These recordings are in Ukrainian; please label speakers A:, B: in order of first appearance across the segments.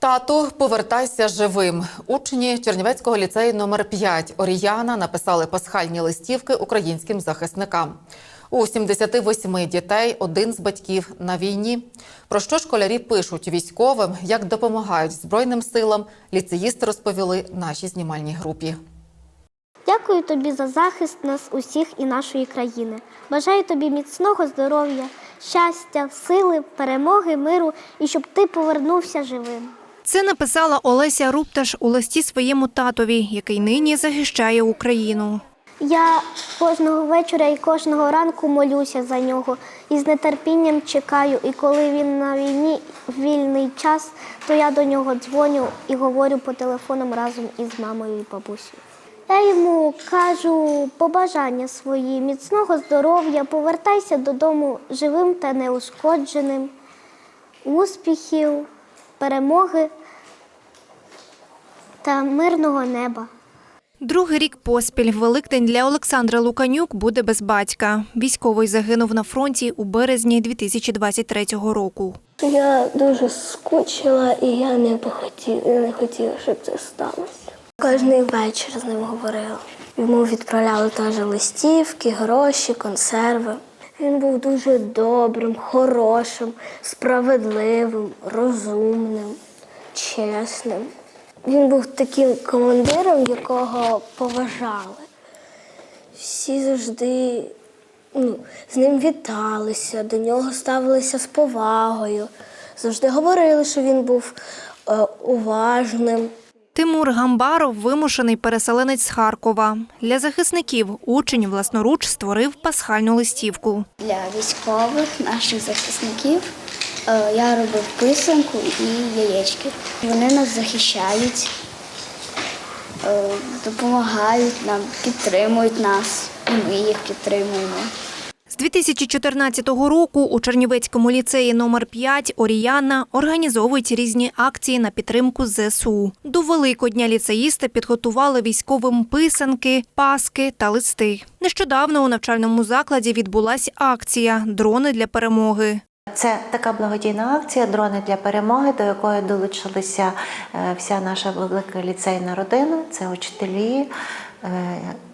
A: Тату, повертайся живим. Учні Чернівецького ліцею номер 5 Оріяна написали пасхальні листівки українським захисникам. У 78 дітей один з батьків на війні. Про що школярі пишуть військовим, як допомагають Збройним силам, ліцеїсти розповіли нашій знімальній групі.
B: Дякую тобі за захист нас усіх і нашої країни. Бажаю тобі міцного здоров'я, щастя, сили, перемоги, миру і щоб ти повернувся живим.
C: Це написала Олеся Рупташ у листі своєму татові, який нині захищає Україну.
B: Я кожного вечора і кожного ранку молюся за нього і з нетерпінням чекаю. І коли він на війні вільний час, то я до нього дзвоню і говорю по телефонам разом із мамою і бабусею. Я йому кажу побажання свої, міцного здоров'я, повертайся додому живим та неушкодженим, успіхів, перемоги та мирного неба.
C: Другий рік поспіль Великдень для Олександра Луканюк буде без батька. Військовий загинув на фронті у березні 2023 року.
D: Я дуже скучила і я не би хотіла, не хотіла, щоб це сталося. Кожний вечір з ним говорила. Йому відправляли теж листівки, гроші, консерви. Він був дуже добрим, хорошим, справедливим, розумним, чесним. Він був таким командиром, якого поважали. Всі завжди ну, з ним віталися, до нього ставилися з повагою. Завжди говорили, що він був е, уважним.
C: Тимур Гамбаров вимушений переселенець з Харкова. Для захисників учень власноруч створив пасхальну листівку.
E: Для військових наших захисників е, я робив писанку і яєчки. Вони нас захищають, е, допомагають нам, підтримують нас, і ми їх підтримуємо.
C: З 2014 року у Чернівецькому ліцеї номер 5 Оріяна організовують різні акції на підтримку ЗСУ. До Великодня ліцеїсти підготували військовим писанки, паски та листи. Нещодавно у навчальному закладі відбулася акція Дрони для перемоги.
F: Це така благодійна акція Дрони для перемоги, до якої долучилися е, вся наша велика ліцейна родина. Це учителі,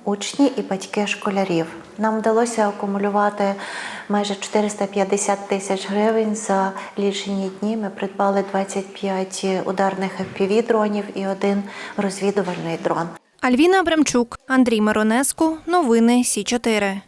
F: учні і батьки школярів. Нам вдалося акумулювати майже 450 тисяч гривень за лічені дні. Ми придбали 25 ударних fpv дронів і один розвідувальний дрон.
C: Альвіна Абрамчук, Андрій Маронеску, Новини Сі 4